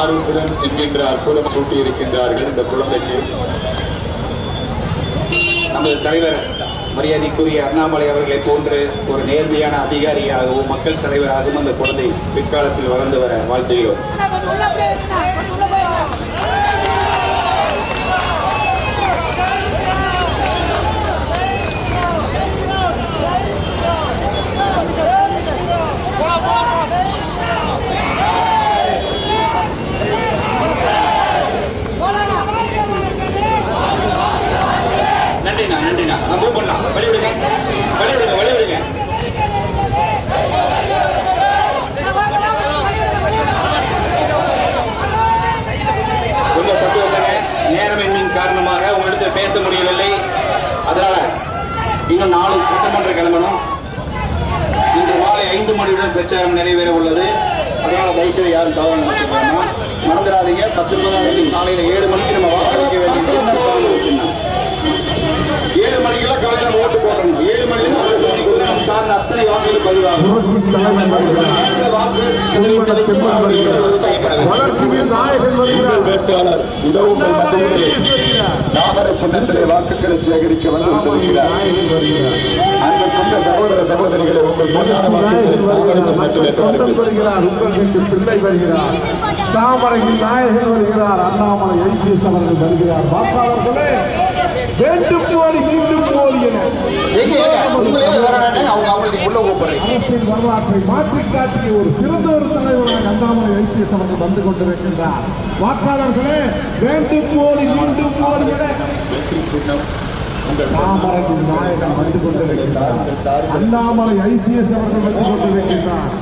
ஆருத்ரன் என்கின்ற அற்புதம் சூட்டி இருக்கின்றார்கள் இந்த குழந்தைக்கு. நமது தலைவர் மரியாதைக்குரிய அண்ணாமலை அவர்களை போன்று ஒரு நேர்மையான அதிகாரியாகவும் மக்கள் தலைவராகவும் அந்த குழந்தை பிற்காலத்தில் வளர்ந்து வர வாழ்த்துகிறோம். முடியவில்லை. அதனால இன்னும் நாலு சட்டமன்ற கிளம்பணும். இன்று மாலை ஐந்து மணியுடன் பிரச்சாரம் நிறைவேற உள்ளது. அதனால தயவுசெய்து யாரும் நினைச்சுக்க வேண்டாம் மறந்துடாதீங்க. பத்தொன்பதாம் தேதி காலையில ஏழு மணிக்கு நம்ம வாக்களிக்க வேண்டிய ஏழு மணிக்கெல்லாம் காலையில நம்ம ஓட்டு போடணும். ஏழு மணிக்கு நம்ம சொல்லி கொடுக்கணும் சார் அத்தனை வாக்குகள் பதிவாகும். வாக்கு சிதறிவிட்டதை விவசாயிகள் வளர்ச்சியின் நாயகன் வருகிறார் உங்கள் வேட்பாளர் உதவுங்கள் மத்தியிலே நாகர சின்னத்திலே வாக்குகளை சேகரிக்க வந்து கொண்டிருக்கிறார் வருகிறார் அன்புக்குள்ள சகோதர சகோதரிகளை உங்கள் பொன்னான வாக்குகளை நாகர சின்னத்திலே சொந்தம் தாருங்கள். வருகிறார். உங்கள் வீட்டு பிள்ளை வருகிறார். நாயகன் வருகிறார். அண்ணாமலை அவர்கள் வருகிறார். வாக்காளர்களே வேண்டும் போலி மீண்டும் போலி என எங்க எங்க உங்களே வர வேண்டாம் அவங்க அவங்களுக்கு உள்ள அரசின் வரலாற்றை மாற்றி காட்டிய ஒரு சிறந்த ஒரு தலைவராக அண்ணாமலை ஐபிஎஸ் அவர்கள் வந்து கொண்டிருக்கின்றார். வாக்காளர்களே வேண்டும் போலி மீண்டும் போலி என. வெற்றி தாமரையின் நாயகன் வந்து கொண்டிருக்கின்றார். அண்ணாமலை ஐபிஎஸ் அவர்கள் வந்து கொண்டிருக்கின்றார்.